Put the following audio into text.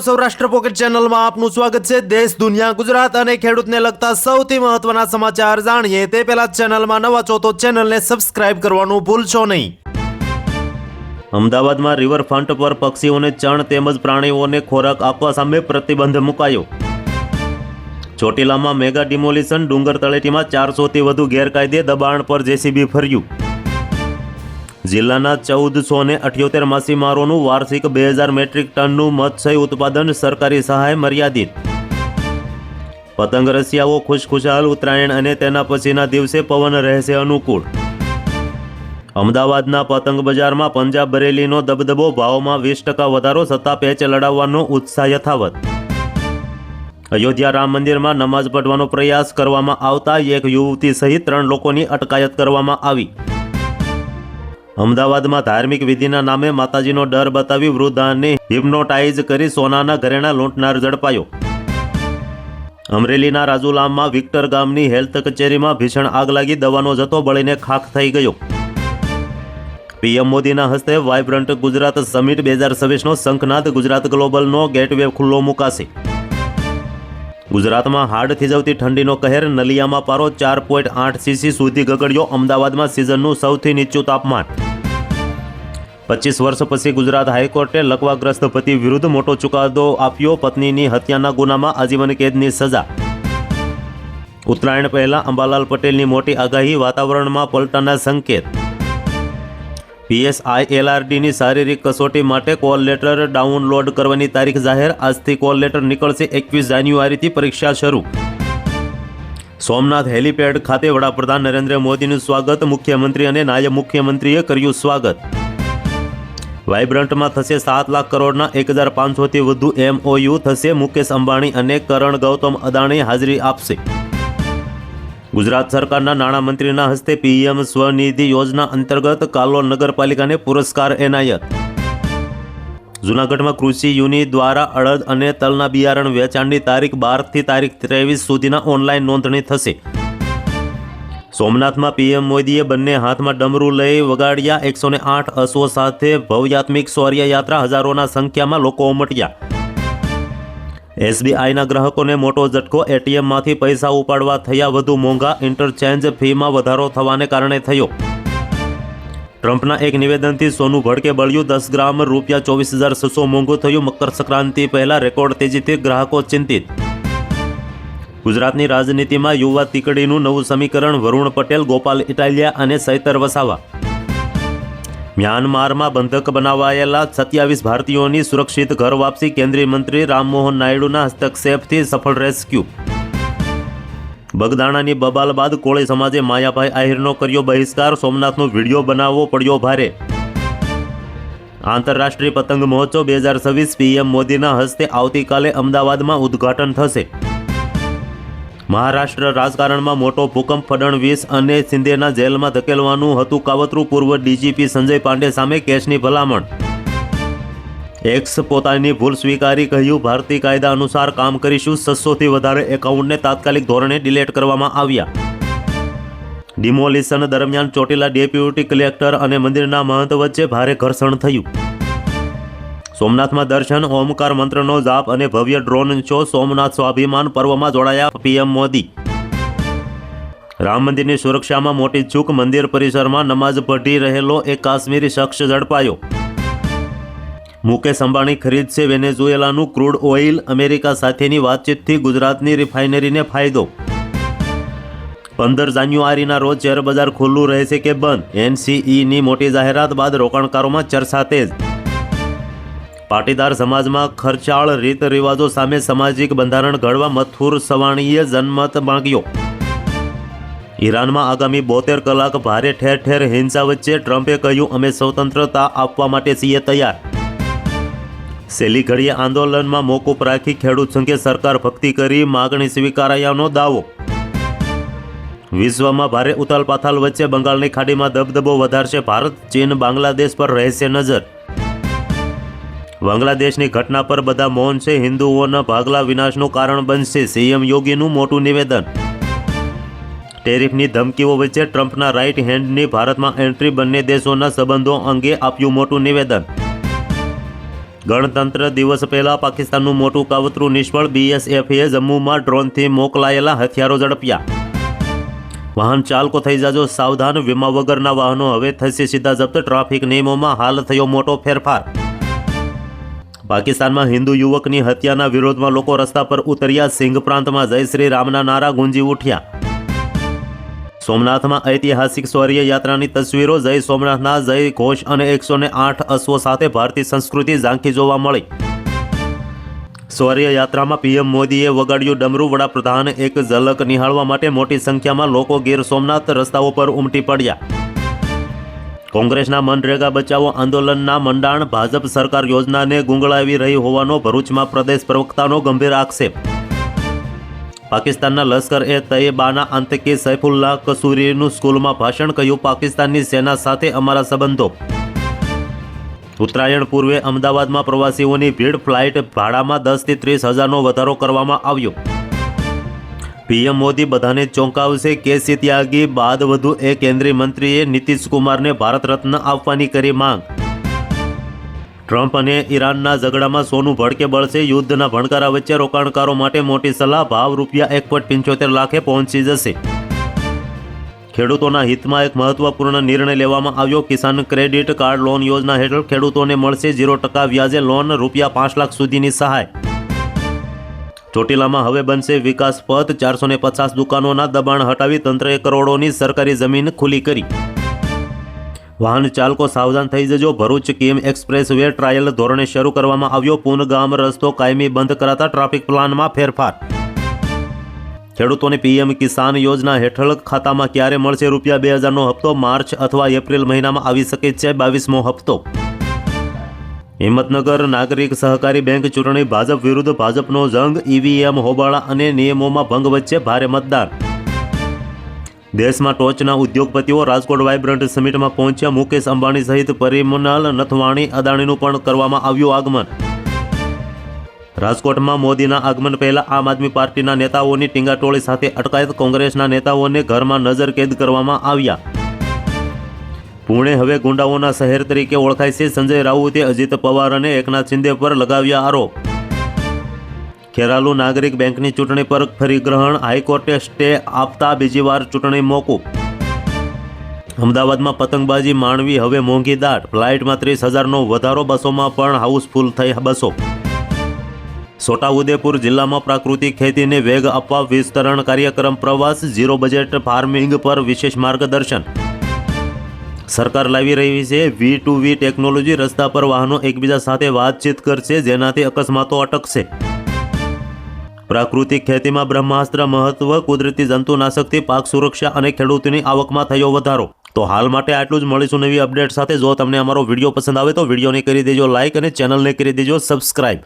Saurashtra pocket ચેનલમાં આપનું સ્વાગત છે. દેશ, દુનિયા, ગુજરાત અને ખેડૂતને લગતા સૌથી મહત્વના સમાચાર જાણીએ. તે પહેલા ચેનલમાં નવા તો ચેનલને સબસ્ક્રાઇબ કરવાનું ભૂલશો નહીં. અમદાવાદમાં રિવરફ્રન્ટ પર પક્ષીઓને ચણ તેમજ પ્રાણીઓને ખોરાક આપવા સામે પ્રતિબંધ મુકાયો. ચોટીલામાં મેગા ડિમોલિશન ડુંગર તળેટીમાં ચારસોથી વધુ ગેરકાયદે દબાણ પર જેસીબી ફર્યું. જિલ્લાના ચૌદસો ને અઠ્યોતેર માછીમારોનું વાર્ષિક બે હજાર મેટ્રિક ટનનું મત્સ્ય ઉત્પાદન સરકારી સહાય મર્યાદિત. પતંગ રસિયાઓ ખુશખુશાલ ઉત્તરાયણ અને તેના પછીના દિવસે પવન રહેશે અનુકૂળ. અમદાવાદના પતંગ બજારમાં પંજાબ બરેલીનો દબદબો ભાવમાં વીસ ટકા વધારો, સત્તા પેચ લડાવવાનો ઉત્સાહ યથાવત. અયોધ્યા રામ મંદિરમાં નમાઝ પઢવાનો પ્રયાસ કરવામાં આવતા એક યુવતી સહિત ત્રણ લોકોની અટકાયત કરવામાં આવી. અમદાવાદમાં ધાર્મિક વિધિના નામે માતાજીનો ડર બતાવી વૃદ્ધાને હિપ્નોટાઇઝ કરી સોનાના ઘરેણા લૂંટનાર ઝડપાયો. અમરેલીના રાજુલામમાં વિક્ટર ગામની હેલ્થ કચેરીમાં ભીષણ આગ લાગી દવાનો જથ્થો બળીને ખાખ થઈ ગયો. પીએમ મોદીના હસ્તે વાઇબ્રન્ટ ગુજરાત સમિટ બે હજાર છવ્વીસનો શંખનાથ ગુજરાત ગ્લોબલનો ગેટવે ખુલ્લો મુકાશે. ગુજરાતમાં હાડ થીજવતી ઠંડીનો કહેર, નલિયામાં પારો ચાર પોઈન્ટ આઠ સીસી સુધી ગગડ્યો, અમદાવાદમાં સિઝનનું સૌથી નીચું તાપમાન. પચીસ વર્ષ પછી ગુજરાત હાઈકોર્ટે લકવાગ્રસ્ત પતિ વિરુદ્ધ મોટો ચુકાદો આપ્યો. પત્નીની હત્યાના ગુનામાં આજીવન કેદની સજા. ઉત્તરાયણ પહેલા અંબાલાલ પટેલની મોટી આગાહી વાતાવરણમાં પલટાના સંકેત. પીએસઆઈ એલઆરડીની શારીરિક કસોટી માટે કોલ લેટર ડાઉનલોડ કરવાની તારીખ જાહેર. આજથી કોલ લેટર નીકળશે એકવીસ જાન્યુઆરીથી પરીક્ષા શરૂ. સોમનાથ હેલીપેડ ખાતે વડાપ્રધાન નરેન્દ્ર મોદીનું સ્વાગત. મુખ્યમંત્રી અને નાયબ મુખ્યમંત્રીએ કર્યું સ્વાગત. વાઇબ્રન્ટમાં થશે સાત લાખ કરોડના એક હજાર પાંચસોથી વધુ એમઓયુ થશે. મુકેશ અંબાણી અને કરણ ગૌતમ અદાણી હાજરી આપશે. ગુજરાત સરકારના નાણામંત્રીના હસ્તે પીએમ સ્વનિધિ યોજના અંતર્ગત કાલોલ નગરપાલિકાને પુરસ્કાર એનાયત. જૂનાગઢમાં કૃષિ યુનિ દ્વારા અડદ અને તલના બિયારણ વેચાણની તારીખ બારથી તારીખ ત્રેવીસ સુધીના ઓનલાઈન નોંધણી થશે. સોમનાથમાં પીએમ મોદીએ બંને હાથમાં ડમરું લઈ વગાડ્યા. એકસો ને આઠ અશ્વો સાથે ભવ્યાત્મિક શૌર્ય યાત્રા હજારોના સંખ્યામાં લોકો ઉમટ્યા. એસબીઆઈના ગ્રાહકોને મોટો ઝટકો. એટીએમમાંથી પૈસા ઉપાડવા થયા વધુ મોંઘા. ઇન્ટરચેન્જ ફીમાં વધારો થવાને કારણે થયો. ટ્રમ્પના એક નિવેદનથી સોનું ભડકે બળ્યું. દસ ગ્રામ રૂપિયા ચોવીસ હજાર છસો મોંઘું થયું. મકર સંક્રાંતિ પહેલા રેકોર્ડ તેજીથી ગ્રાહકો ચિંતિત. ગુજરાતની રાજનીતિમાં યુવા તીકડીનું નવું સમીકરણ વરુણ પટેલ, ગોપાલ ઇટાલિયા અને સૈતર વસાવા. મ્યાનમારમાં બંધક બનાવાયેલા સત્યાવીસ ભારતીયોની સુરક્ષિત ઘર વાપસી કેન્દ્રીય મંત્રી રામમોહન નાયડુના હસ્તક્ષેપથી સફળ રેસ્ક્યુ. બગદાણાની બબાલ બાદ કોળી સમાજે માયાભાઈ આહિરનો કર્યો બહિષ્કાર. સોમનાથનો વીડિયો બનાવવો પડ્યો ભારે. આંતરરાષ્ટ્રીય પતંગ મહોત્સવ બે હજાર છવ્વીસ પીએમ મોદીના હસ્તે આવતીકાલે અમદાવાદમાં ઉદ્ઘાટન થશે. મહારાષ્ટ્ર રાજકારણમાં મોટો ભૂકંપ ફડણવીસ અને શિંદેના જેલમાં ધકેલવાનું હતું કાવતરું પૂર્વ ડીજીપી સંજય પાંડે સામે કેસની ભલામણ. એક્સ પોતાની ભૂલ સ્વીકારી કહ્યું, ભારતીય કાયદા અનુસાર કામ કરીશું. છસોથી વધારે એકાઉન્ટને તાત્કાલિક ધોરણે ડિલેટ કરવામાં આવ્યા. ડિમોલિશન દરમિયાન ચોટીલા ડેપ્યુટી કલેક્ટર અને મંદિરના મહંત વચ્ચે ભારે ઘર્ષણ થયું. સોમનાથમાં દર્શન, ઓમકાર મંત્રનો જાપ અને ભવ્ય ડ્રોન શો સોમનાથ સ્વાભિમાન પર્વમાં જોડાયા પીએમ મોદી. રામ મંદિરની સુરક્ષામાં મોટી ચૂક મંદિર પરિસરમાં નમાઝ પઢી રહેલો એક કાશ્મીરી શખ્સ ઝડપાયો. મુકેશ અંબાણી ખરીદશે વેનેઝુએલાનું ક્રૂડ ઓઇલ, અમેરિકા સાથેની વાતચીતથી ગુજરાતની રિફાઇનરીને ફાયદો. પંદર જાન્યુઆરીના રોજ શેર બજાર ખુલ્લું રહેશે કે બંધ? એનસીઈની મોટી જાહેરાત બાદ રોકાણકારોમાં ચર્ચા તેજ પાટીદાર સમાજમાં ખર્ચાળ રીત રિવાજો સામે સામાજિક બંધારણ ઘડવા મથુર સવાણીએ જનમત માંગ્યો. ઈરાનમાં આગામી બોતેર કલાક ભારે ઠેર ઠેર હિંસા વચ્ચે ટ્રમ્પે કહ્યું, અમે સ્વતંત્રતા આપવા માટે છીએ તૈયાર. સેલી ઘડીએ આંદોલનમાં મોકૂફ રાખી ખેડૂત સંઘે સરકાર ભક્તિ કરી માગણી સ્વીકારાયાનો દાવો. વિશ્વમાં ભારે ઉથલપાથલ વચ્ચે બંગાળની ખાડીમાં દબદબો વધારશે ભારત, ચીન, બાંગ્લાદેશ પર રહેશે નજર. બાંગ્લાદેશની ઘટના પર બધા મૌન છે. હિન્દુઓના ભાગલા વિનાશનું કારણ બનશે. સીએમ યોગીનું મોટું નિવેદન. ટેરિફની ધમકીઓ વચ્ચે ટ્રમ્પના રાઇટ હેન્ડની ભારતમાં એન્ટ્રી બંને દેશોના સંબંધો અંગે આપ્યું મોટું નિવેદન. ગણતંત્ર દિવસ પહેલા પાકિસ્તાનનું મોટું કાવતરું નિષ્ફળ બીએસએફએ જમ્મુમાં ડ્રોનથી મોકલાયેલા હથિયારો ઝડપ્યા. વાહન ચાલકો થઈ જાજો. સાવધાન વીમા વગરના વાહનો હવે થશે સીધા જપ્ત. ટ્રાફિક નિયમોમાં હાલ થયો મોટો ફેરફાર. પાકિસ્તાનમાં હિન્દુ યુવકની હત્યાના વિરોધમાં લોકો રસ્તા પર ઉતર્યા. સિંઘ પ્રાંતમાં જય શ્રી રામના નારા ગુંજી ઉઠ્યા. સોમનાથમાં ઐતિહાસિક સ્વર્ય યાત્રાની તસવીરો, જય સોમનાથના જય ઘોષ અને એકસો આઠ અશ્વો સાથે ભારતીય સંસ્કૃતિ ઝાંખી જોવા મળી. સ્વર્ય યાત્રામાં પીએમ મોદીએ વગાડ્યું ડમરું વડાપ્રધાન, એક ઝલક નિહાળવા માટે મોટી સંખ્યામાં લોકો ગીર સોમનાથ રસ્તાઓ પર ઉમટી પડ્યા. કોંગ્રેસના મનરેગા બચાવો આંદોલનના મંડાણ ભાજપ સરકાર યોજનાને ગુંગળાવી રહી હોવાનો ભરૂચમાં પ્રદેશ પ્રવક્તાનો ગંભીર આક્ષેપ. પાકિસ્તાનના લશ્કર એ તૈયબાના આતંકી સૈફુલ્લાહ કસૂરીનું સ્કૂલમાં ભાષણ કહ્યું, પાકિસ્તાનની સેના સાથે અમારા સંબંધો. ઉત્તરાયણ પૂર્વે અમદાવાદમાં પ્રવાસીઓની ભીડ ફ્લાઇટ ભાડામાં દસથી ત્રીસ હજારનો વધારો કરવામાં આવ્યો. પીએમ મોદી બધાને ચોંકાવશે કેસી ત્યાગી બાદ વધુ એ કેન્દ્રીય મંત્રીએ નીતિશ કુમારને ભારત રત્ન આપવાની કરી માંગ. ટ્રમ્પ અને ઈરાનના ઝઘડામાં સોનું ભડકે બળશે, યુદ્ધના ભણકારા વચ્ચે રોકાણકારો માટે મોટી સલાહ, ભાવ રૂપિયા એક પોઈન્ટ પંચોતેર લાખે પહોંચી જશે. ખેડૂતોના હિતમાં એક મહત્વપૂર્ણ નિર્ણય લેવામાં આવ્યો. કિસાન ક્રેડિટ કાર્ડ લોન યોજના હેઠળ ખેડૂતોને મળશે ઝીરો ટકા વ્યાજે લોન, રૂપિયા પાંચ લાખ સુધીની સહાય. ચોટીલામાં હવે બનશે વિકાસ પથ. ચારસો ને પચાસ દુકાનોના દબાણ હટાવી તંત્રએ કરોડોની સરકારી જમીન ખુલ્લી કરી. વાહન ચાલકો સાવધાન થઈ જજો. ભરૂચ કેમ એક્સપ્રેસ વે ટ્રાયલ ધોરણે શરૂ કરવામાં આવ્યો. પૂનગામ રસ્તો કાયમી બંધ કરાતા ટ્રાફિક પ્લાનમાં ફેરફાર. ખેડૂતોને પીએમ કિસાન યોજના હેઠળ ખાતામાં ક્યારે મળશે રૂપિયા બે હજારનો હપ્તો? માર્ચ અથવા એપ્રિલ મહિનામાં આવી શકે છે બાવીસમો હપ્તો. હિંમતનગર નાગરિક સહકારી બેંક ચૂંટણી ભાજપ વિરુદ્ધ ભાજપનો જંગ, ઈવીએમ, હોબાળા અને નિયમોમાં ભંગ વચ્ચે ભારે મતદાન. દેશમાં ટોચના ઉદ્યોગપતિઓ રાજકોટ વાઇબ્રન્ટ સમિટમાં પહોંચ્યા. મુકેશ અંબાણી સહિત પરિમનલ, નથવાણી, અદાણીનું પણ કરવામાં આવ્યું આગમન. રાજકોટમાં મોદીના આગમન પહેલા આમ આદમી પાર્ટીના નેતાઓની ટીંગાટોળી સાથે અટકાયત. કોંગ્રેસના નેતાઓને ઘરમાં નજરકેદ કરવામાં આવ્યા. પુણે હવે ગુંડાઓના શહેર તરીકે ઓળખાય છે. સંજય રાઉતે અજીત પવાર અને એકનાથ શિંદે પર લગાવ્યા આરોપ. ખેરાલુ નાગરિક બેંકની ચૂંટણી પર ફરી ગ્રહણ. હાઈકોર્ટે સ્ટે આપતા બીજી વાર ચૂંટણી મોકૂફ અમદાવાદમાં પતંગબાજી માણવી હવે મોંઘી દાટ ફ્લાઇટમાં ત્રીસ હજારનો વધારો, બસોમાં પણ હાઉસફુલ થઈ બસો. છોટાઉદેપુર જિલ્લામાં પ્રાકૃતિક ખેતીને વેગ આપવા વિસ્તરણ કાર્યક્રમ પ્રવાસ. ઝીરો બજેટ ફાર્મિંગ પર વિશેષ માર્ગદર્શન. સરકાર લાવી રહી છે. વી ટુ વી ટેકનોલોજી રસ્તા પર વાહનો એકબીજા સાથે વાતચીત કરશે, જેનાથી અકસ્માતો અટકશે. પ્રાકૃતિક ખેતીમાં બ્રહ્માસ્ત્ર મહત્વ, કુદરતી જંતુનાશકથી પાક સુરક્ષા અને ખેડૂતોની આવકમાં થયો વધારો. તો હાલ માટે આટલું જ. મળીશું નવી અપડેટ સાથે. જો તમને અમારો વીડિયો પસંદ આવે તો વિડીયોને કરી દેજો લાઇક અને ચેનલને કરી દેજો સબસ્ક્રાઇબ.